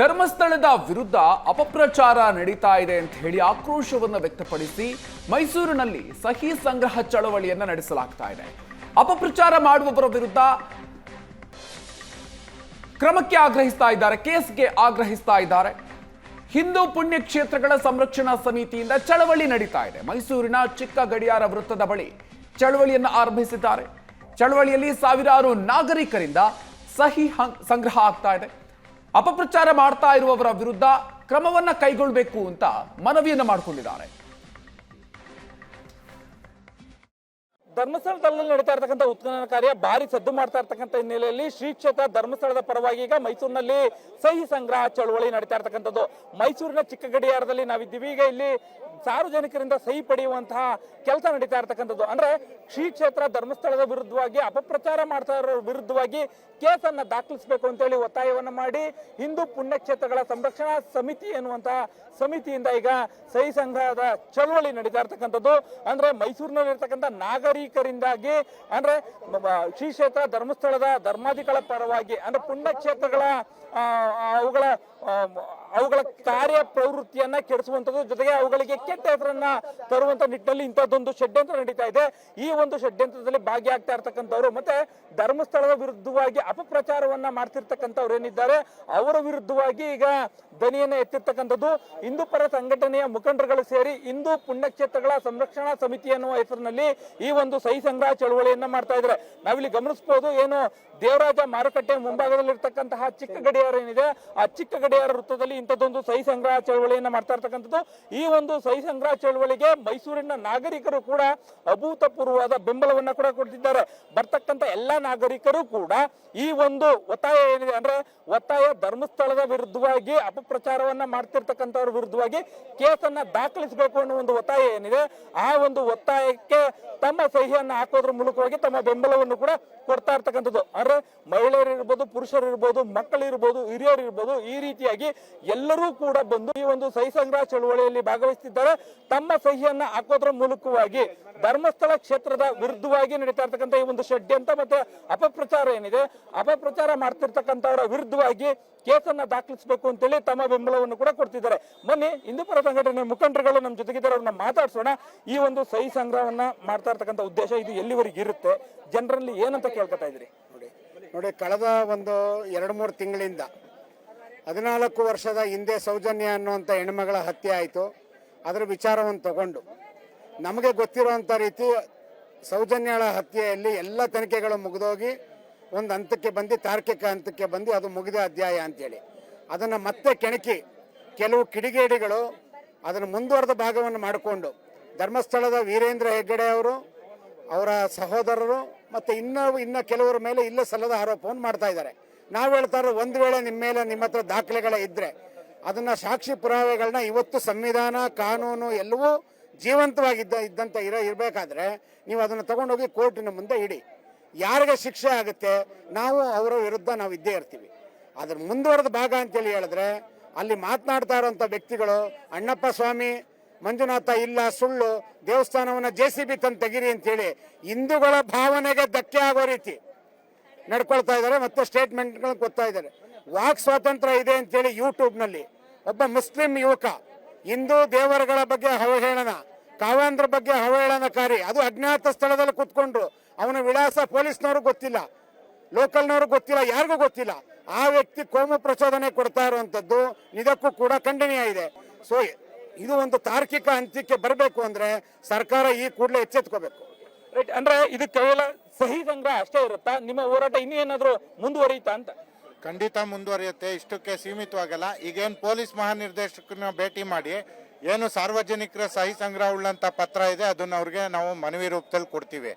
ಧರ್ಮಸ್ಥಳದ ವಿರುದ್ಧ ಅಪಪ್ರಚಾರ ನಡೀತಾ ಇದೆ ಅಂತ ಹೇಳಿ ಆಕ್ರೋಶವನ್ನು ವ್ಯಕ್ತಪಡಿಸಿ ಮೈಸೂರಿನಲ್ಲಿ ಸಹಿ ಸಂಗ್ರಹ ಚಳವಳಿಯನ್ನ ನಡೆಸಲಾಗ್ತಾ ಇದೆ. ಅಪಪ್ರಚಾರ ಮಾಡುವವರ ವಿರುದ್ಧ ಕ್ರಮಕ್ಕೆ ಆಗ್ರಹಿಸ್ತಾ ಇದ್ದಾರೆ, ಕೇಸ್ಗೆ ಆಗ್ರಹಿಸ್ತಾ ಇದ್ದಾರೆ. ಹಿಂದೂ ಪುಣ್ಯಕ್ಷೇತ್ರಗಳ ಸಂರಕ್ಷಣಾ ಸಮಿತಿಯಿಂದ ಚಳವಳಿ ನಡೀತಾ ಇದೆ. ಮೈಸೂರಿನ ಚಿಕ್ಕ ಗಡಿಯಾರ ವೃತ್ತದ ಬಳಿ ಚಳವಳಿಯನ್ನು ಆರಂಭಿಸಿದ್ದಾರೆ. ಚಳವಳಿಯಲ್ಲಿ ಸಾವಿರಾರು ನಾಗರಿಕರಿಂದ ಸಹಿ ಸಂಗ್ರಹ ಆಗ್ತಾ ಇದೆ. ಅಪಪ್ರಚಾರ ಮಾಡ್ತಾ ಇರುವವರ ವಿರುದ್ಧ ಕ್ರಮವನ್ನ ಕೈಗೊಳ್ಳಬೇಕು ಅಂತ ಮನವಿಯನ್ನ ಮಾಡಿಕೊಂಡಿದ್ದಾರೆ. ಧರ್ಮಸ್ಥಳದಲ್ಲಿ ನಡೀತಾ ಇರ್ತಕ್ಕಂಥ ಉತ್ಖನನ ಕಾರ್ಯ ಭಾರಿ ಸದ್ದು ಮಾಡ್ತಾ ಇರ್ತಕ್ಕಂಥ ಹಿನ್ನೆಲೆಯಲ್ಲಿ ಶ್ರೀ ಕ್ಷೇತ್ರ ಧರ್ಮಸ್ಥಳದ ಪರವಾಗಿ ಈಗ ಮೈಸೂರಿನಲ್ಲಿ ಸಹಿ ಸಂಗ್ರಹ ಚಳವಳಿ ನಡೀತಾ ಇರ್ತಕ್ಕಂಥದ್ದು. ಮೈಸೂರಿನ ಚಿಕ್ಕಗಡಿಯಾರದಲ್ಲಿ ನಾವಿದ್ದೀವಿ. ಈಗ ಇಲ್ಲಿ ಸಾರ್ವಜನಿಕರಿಂದ ಸಹಿ ಪಡೆಯುವಂತಹ ಕೆಲಸ ನಡೀತಾ ಇರತಕ್ಕಂಥದ್ದು. ಅಂದ್ರೆ ಶ್ರೀ ಕ್ಷೇತ್ರ ಧರ್ಮಸ್ಥಳದ ವಿರುದ್ಧವಾಗಿ ಅಪಪ್ರಚಾರ ಮಾಡ್ತಾ ಇರೋ ವಿರುದ್ಧವಾಗಿ ಕೇಸನ್ನ ದಾಖಲಿಸಬೇಕು ಅಂತೇಳಿ ಒತ್ತಾಯವನ್ನು ಮಾಡಿ ಹಿಂದೂ ಪುಣ್ಯಕ್ಷೇತ್ರಗಳ ಸಂರಕ್ಷಣಾ ಸಮಿತಿ ಎನ್ನುವಂತಹ ಸಮಿತಿಯಿಂದ ಈಗ ಸಹಿ ಸಂಗ್ರಹದ ಚಳವಳಿ ನಡೀತಾ ಇರತಕ್ಕಂಥದ್ದು. ಅಂದ್ರೆ ಮೈಸೂರಿನಲ್ಲಿರ್ತಕ್ಕಂಥ ನಾಗರಿಕರಿಂದಾಗಿ, ಅಂದ್ರೆ ಶ್ರೀ ಕ್ಷೇತ್ರ ಧರ್ಮಸ್ಥಳದ ಧರ್ಮಾಧಿಗಳ ಪರವಾಗಿ, ಅಂದ್ರೆ ಪುಣ್ಯಕ್ಷೇತ್ರಗಳ ಅವುಗಳ ಅವುಗಳ ಕಾರ್ಯ ಪ್ರವೃತ್ತಿಯನ್ನ ಕೆಡಿಸುವಂತದ್ದು ಜೊತೆಗೆ ಅವುಗಳಿಗೆ ಕೆಟ್ಟ ಹೆಸರನ್ನ ತರುವಂತ ನಿಟ್ಟಿನಲ್ಲಿ ಇಂಥದ್ದೊಂದು ಷಡ್ಯಂತ್ರ ನಡೀತಾ ಇದೆ. ಈ ಒಂದು ಷಡ್ಯಂತ್ರದಲ್ಲಿ ಭಾಗಿಯಾಗ್ತಾ ಇರ್ತಕ್ಕಂಥವ್ರು ಮತ್ತೆ ಧರ್ಮಸ್ಥಳದ ವಿರುದ್ಧವಾಗಿ ಅಪಪ್ರಚಾರವನ್ನ ಮಾಡ್ತಿರ್ತಕ್ಕಂಥವ್ರು ಏನಿದ್ದಾರೆ, ಅವರ ವಿರುದ್ಧವಾಗಿ ಈಗ ದನಿಯನ್ನ ಎತ್ತಿರ್ತಕ್ಕಂಥದ್ದು. ಹಿಂದೂ ಪರ ಸಂಘಟನೆಯ ಮುಖಂಡರುಗಳು ಸೇರಿ ಹಿಂದೂ ಪುಣ್ಯಕ್ಷೇತ್ರಗಳ ಸಂರಕ್ಷಣಾ ಸಮಿತಿ ಎನ್ನುವ ಹೆಸರಿನಲ್ಲಿ ಈ ಒಂದು ಸಹಿ ಸಂಗ್ರಹ ಚಳವಳಿಯನ್ನ ಮಾಡ್ತಾ ಇದ್ದಾರೆ. ನಾವಿಲ್ಲಿ ಗಮನಿಸಬಹುದು ಏನು ದೇವರಾಜ ಮಾರುಕಟ್ಟೆ ಮುಂಭಾಗದಲ್ಲಿರ್ತಕ್ಕಂತಹ ಚಿಕ್ಕ ಗಡಿಯಾರ ಏನಿದೆ, ಆ ಚಿಕ್ಕ ಗಡಿಯಾರ ವೃತ್ತದಲ್ಲಿ ಇಂಥದ್ದೊಂದು ಸಹಿ ಸಂಗ್ರಹ ಚಳವಳಿಯನ್ನ ಮಾಡ್ತಾ ಇರ್ತಕ್ಕಂಥದ್ದು. ಈ ಒಂದು ಸಹಿ ಸಂಗ್ರಹ ಚಳವಳಿಗೆ ಮೈಸೂರಿನ ನಾಗರಿಕರು ಕೂಡ ಅಭೂತಪೂರ್ವವಾದ ಬೆಂಬಲವನ್ನ ಕೂಡ ಕೊಡ್ತಿದ್ದಾರೆ. ಬರ್ತಕ್ಕಂಥ ಎಲ್ಲಾ ನಾಗರಿಕರು ಕೂಡ ಈ ಒಂದು ಒತ್ತಾಯ ಏನಿದೆ ಅಂದ್ರೆ ಒತ್ತಾಯ ಧರ್ಮಸ್ಥಳದ ವಿರುದ್ಧವಾಗಿ ಅಪಪ್ರಚಾರವನ್ನ ಮಾಡ್ತಿರ್ತಕ್ಕಂಥವ್ರ ವಿರುದ್ಧವಾಗಿ ಕೇಸನ್ನ ದಾಖಲಿಸಬೇಕು ಅನ್ನೋ ಒಂದು ಒತ್ತಾಯ ಏನಿದೆ, ಆ ಒಂದು ಒತ್ತಾಯಕ್ಕೆ ತಮ್ಮ ಸಹಿಯನ್ನ ಹಾಕೋದ್ರ ಮೂಲಕವಾಗಿ ತಮ್ಮ ಬೆಂಬಲವನ್ನು ಕೂಡ ಕೊಡ್ತಾ ಇರ್ತಕ್ಕಂಥದ್ದು. ಅಂದ್ರೆ ಮಹಿಳೆಯರು ಇರ್ಬೋದು ಪುರುಷರು ಇರ್ಬೋದು ಮಕ್ಕಳು ಇರ್ಬೋದು ಹಿರಿಯರು ಇರ್ಬೋದು ಈ ರೀತಿಯಾಗಿ ಎಲ್ಲರೂ ಕೂಡ ಬಂದು ಈ ಒಂದು ಸಹಿ ಸಂಗ್ರಹ ಚಳವಳಿಯಲ್ಲಿ ಭಾಗವಹಿಸುತ್ತಿದ್ದಾರೆ ತಮ್ಮ ಸಹಿಯನ್ನ ಹಾಕೋದ್ರ ಮೂಲಕವಾಗಿ ಧರ್ಮಸ್ಥಳ ಕ್ಷೇತ್ರದ ವಿರುದ್ಧವಾಗಿ ನಡೀತಾ ಇರ್ತಕ್ಕಂಥ ಈ ಒಂದು ಷಡ್ಯಂತ ಮತ್ತೆ ಅಪಪ್ರಚಾರ ಏನಿದೆ? ಅಪಪ್ರಚಾರ ಮಾಡ್ತಿರ್ತಕ್ಕಂಥವರ ವಿರುದ್ಧವಾಗಿ ಕೇಸನ್ನ ದಾಖಲಿಸಬೇಕು ಅಂತೇಳಿ ತಮ್ಮ ಬೆಂಬಲವನ್ನು ಕೂಡ ಕೊಡ್ತಿದ್ದಾರೆ. ಬನ್ನಿ ಹಿಂದೂಪರ ಸಂಘಟನೆ ಮುಖಂಡರುಗಳು ನಮ್ಮ ಜೊತೆಗಿದ್ದಾರೆ, ಅವ್ರನ್ನ ಮಾತಾಡ್ಸೋಣ. ಈ ಒಂದು ಸಹಿ ಸಂಗ್ರಹವನ್ನ ಮಾಡ್ತಾ ಇರ್ತಕ್ಕಂಥ ಉದ್ದೇಶ ಇದು ಎಲ್ಲಿವರೆಗೆ ಇರುತ್ತೆ? ಜನರಲ್ಲಿ ಏನಂತ ಕೇಳ್ಕೊತಾ ಇದ್ರಿ ನೋಡಿ ನೋಡಿ, ಕಳೆದ ಒಂದು ಎರಡು ಮೂರು ತಿಂಗಳಿಂದ ಹದಿನಾಲ್ಕು ವರ್ಷದ ಹಿಂದೆ ಸೌಜನ್ಯ ಅನ್ನುವಂಥ ಹೆಣ್ಮಗಳ ಹತ್ಯೆ ಆಯಿತು. ಅದರ ವಿಚಾರವನ್ನು ತಗೊಂಡು. ನಮಗೆ ಗೊತ್ತಿರುವಂಥ ರೀತಿ ಸೌಜನ್ಯಳ ಹತ್ಯೆಯಲ್ಲಿ ಎಲ್ಲ ತನಿಖೆಗಳು ಮುಗಿದೋಗಿ ಒಂದು ಹಂತಕ್ಕೆ ಬಂದು ತಾರ್ಕಿಕ ಹಂತಕ್ಕೆ ಬಂದು ಅದು ಮುಗಿದ ಅಧ್ಯಾಯ ಅಂತೇಳಿ. ಅದನ್ನು ಮತ್ತೆ ಕೆಣಕಿ ಕೆಲವು ಕಿಡಿಗೇಡಿಗಳು ಅದನ್ನು ಮುಂದುವರೆದ ಭಾಗವನ್ನು ಮಾಡಿಕೊಂಡು ಧರ್ಮಸ್ಥಳದ ವೀರೇಂದ್ರ ಹೆಗ್ಗಡೆ ಅವರು, ಅವರ ಸಹೋದರರು ಮತ್ತು ಇನ್ನೂ ಇನ್ನೂ ಕೆಲವರ ಮೇಲೆ ಇಲ್ಲೇ ಸಲ್ಲದ ಆರೋಪವನ್ನು ಮಾಡ್ತಾ ಇದ್ದಾರೆ. ನಾವು ಹೇಳ್ತಾ ಇರೋದು ಒಂದು ವೇಳೆ ನಿಮ್ಮ ಮೇಲೆ ನಿಮ್ಮ ಹತ್ರ ದಾಖಲೆಗಳ ಇದ್ದರೆ ಅದನ್ನು ಸಾಕ್ಷಿ ಪುರಾವೆಗಳನ್ನ ಇವತ್ತು ಸಂವಿಧಾನ, ಕಾನೂನು ಎಲ್ಲವೂ ಜೀವಂತವಾಗಿದ್ದ ಇದ್ದಂತ ಇರೋ ಇರಬೇಕಾದ್ರೆ ನೀವು ಅದನ್ನು ತಗೊಂಡೋಗಿ ಕೋರ್ಟಿನ ಮುಂದೆ ಇಡಿ. ಯಾರಿಗೆ ಶಿಕ್ಷೆ ಆಗುತ್ತೆ? ನಾವು ಅವರ ವಿರುದ್ಧ ನಾವು ಇದ್ದೇ ಇರ್ತೀವಿ. ಅದ್ರ ಮುಂದುವರೆದ ಭಾಗ ಅಂತೇಳಿ ಹೇಳಿದ್ರೆ ಅಲ್ಲಿ ಮಾತನಾಡ್ತಾ ಇರೋಂಥ ವ್ಯಕ್ತಿಗಳು ಅಣ್ಣಪ್ಪ ಸ್ವಾಮಿ, ಮಂಜುನಾಥ ಇಲ್ಲ, ಸುಳ್ಳು, ದೇವಸ್ಥಾನವನ್ನ ಜೆ ಸಿ ಬಿ ತಂದು ತೆಗಿರಿ ಅಂತೇಳಿ ಹಿಂದೂಗಳ ಭಾವನೆಗೆ ಧಕ್ಕೆ ಆಗೋ ರೀತಿ ನಡ್ಕೊಳ್ತಾ ಇದ್ದಾರೆ ಮತ್ತೆ ಸ್ಟೇಟ್ಮೆಂಟ್ಗಳನ್ನ ಕೊಡ್ತಾ ಇದ್ದಾರೆ. ವಾಕ್ ಸ್ವಾತಂತ್ರ್ಯ ಇದೆ ಅಂತೇಳಿ ಯೂಟ್ಯೂಬ್ನಲ್ಲಿ ಒಬ್ಬ ಮುಸ್ಲಿಂ ಯುವಕ, ಹಿಂದೂ ದೇವರುಗಳ ಬಗ್ಗೆ ಅವಹೇಳನ, ಕಾವೇಂದ್ರ ಬಗ್ಗೆ ಅವಹೇಳನಕಾರಿ, ಅದು ಅಜ್ಞಾತ ಸ್ಥಳದಲ್ಲಿ ಕೂತ್ಕೊಂಡ್ರು. ಅವನ ವಿಳಾಸ ಪೊಲೀಸ್ನವ್ರು ಗೊತ್ತಿಲ್ಲ, ಲೋಕಲ್ನವ್ರು ಗೊತ್ತಿಲ್ಲ, ಯಾರಿಗೂ ಗೊತ್ತಿಲ್ಲ. ಆ ವ್ಯಕ್ತಿ ಕೋಮು ಪ್ರಚೋದನೆ ಕೊಡ್ತಾ ಇರುವಂತದ್ದು ಇದಕ್ಕೂ ಕೂಡ ಖಂಡನೀಯ ಇದೆ. ಸೊ ಇದು ಒಂದು ತಾರ್ಕಿಕ ಹಂತಕ್ಕೆ ಬರಬೇಕು ಅಂದ್ರೆ ಸರ್ಕಾರ ಈ ಕೂಡಲೇ ಎಚ್ಚೆತ್ಕೋಬೇಕು. ಅಂದ್ರೆ ಇದು ಕೇವಲ ಸಹಿ ಸಂಗ್ರಹ ಅಷ್ಟೇ ಇರುತ್ತಾ? ನಿಮ್ಮ ಹೋರಾಟ ಇನ್ನೂ ಏನಾದ್ರು ಮುಂದುವರಿಯುತ್ತಾ ಅಂತ? ಖಂಡಿತ ಮುಂದುವರಿಯುತ್ತೆ. ಇಷ್ಟಕ್ಕೆ ಸೀಮಿತವಾಗಲ್ಲ. ಈಗೇನು ಪೊಲೀಸ್ ಮಹಾನಿರ್ದೇಶಕನ ಭೇಟಿ ಮಾಡಿ ಏನು ಸಾರ್ವಜನಿಕರ ಸಹಿ ಸಂಗ್ರಹ ಉಳ್ಳಂತ ಪತ್ರ ಇದೆ, ಅದನ್ನ ಅವ್ರಿಗೆ ನಾವು ಮನವಿ ರೂಪದಲ್ಲಿ ಕೊಡ್ತೀವಿ.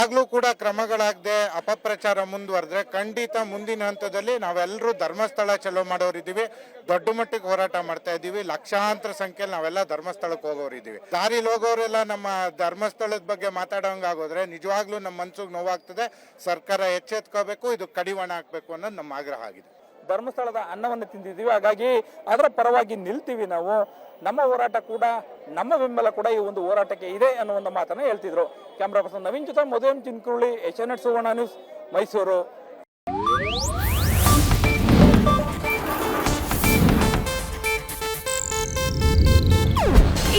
ಆಗ್ಲೂ ಕೂಡ ಕ್ರಮಗಳಾಗದೆ ಅಪಪ್ರಚಾರ ಮುಂದುವರೆದ್ರೆ ಖಂಡಿತ ಮುಂದಿನ ಹಂತದಲ್ಲಿ ನಾವೆಲ್ಲರೂ ಧರ್ಮಸ್ಥಳ ಚಲೋ ಮಾಡೋರಿದ್ದೀವಿ. ದೊಡ್ಡ ಮಟ್ಟಿಗೆ ಹೋರಾಟ ಮಾಡ್ತಾ ಇದ್ದೀವಿ. ಲಕ್ಷಾಂತರ ಸಂಖ್ಯೆಯಲ್ಲಿ ನಾವೆಲ್ಲ ಧರ್ಮಸ್ಥಳಕ್ಕೆ ಹೋಗೋರು ಇದ್ದೀವಿ. ದಾರಿಲಿ ಹೋಗೋರೆಲ್ಲ ನಮ್ಮ ಧರ್ಮಸ್ಥಳದ ಬಗ್ಗೆ ಮಾತಾಡೋಂಗಾಗೋದ್ರೆ ನಿಜವಾಗ್ಲೂ ನಮ್ಮ ಮನ್ಸಿಗೆ ನೋವಾಗ್ತದೆ. ಸರ್ಕಾರ ಎಚ್ಚೆತ್ಕೋಬೇಕು, ಇದು ಕಡಿವಾಣ ಹಾಕ್ಬೇಕು ಅನ್ನೋದು ನಮ್ಮ ಆಗ್ರಹ ಆಗಿದೆ. ಧರ್ಮಸ್ಥಳದ ಅನ್ನವನ್ನು ತಿಂದಿದ್ದೀವಿ. ಹಾಗಾಗಿ ಅದರ ಪರವಾಗಿ ನಿಲ್ತೀವಿ ನಾವು. ನಮ್ಮ ಹೋರಾಟ ಕೂಡ, ನಮ್ಮ ಬೆಂಬಲ ಕೂಡ ಈ ಒಂದು ಹೋರಾಟಕ್ಕೆ ಇದೆ ಅನ್ನೋ ಒಂದು ಮಾತನ್ನ ಹೇಳ್ತಿದ್ರು. ಕ್ಯಾಮ್ರಾ ಪರ್ಸನ್ ನವೀನ್ ಜೊತೆ ಮದುವೆ Chinkuruli H N at Suvarna news, Mysuru.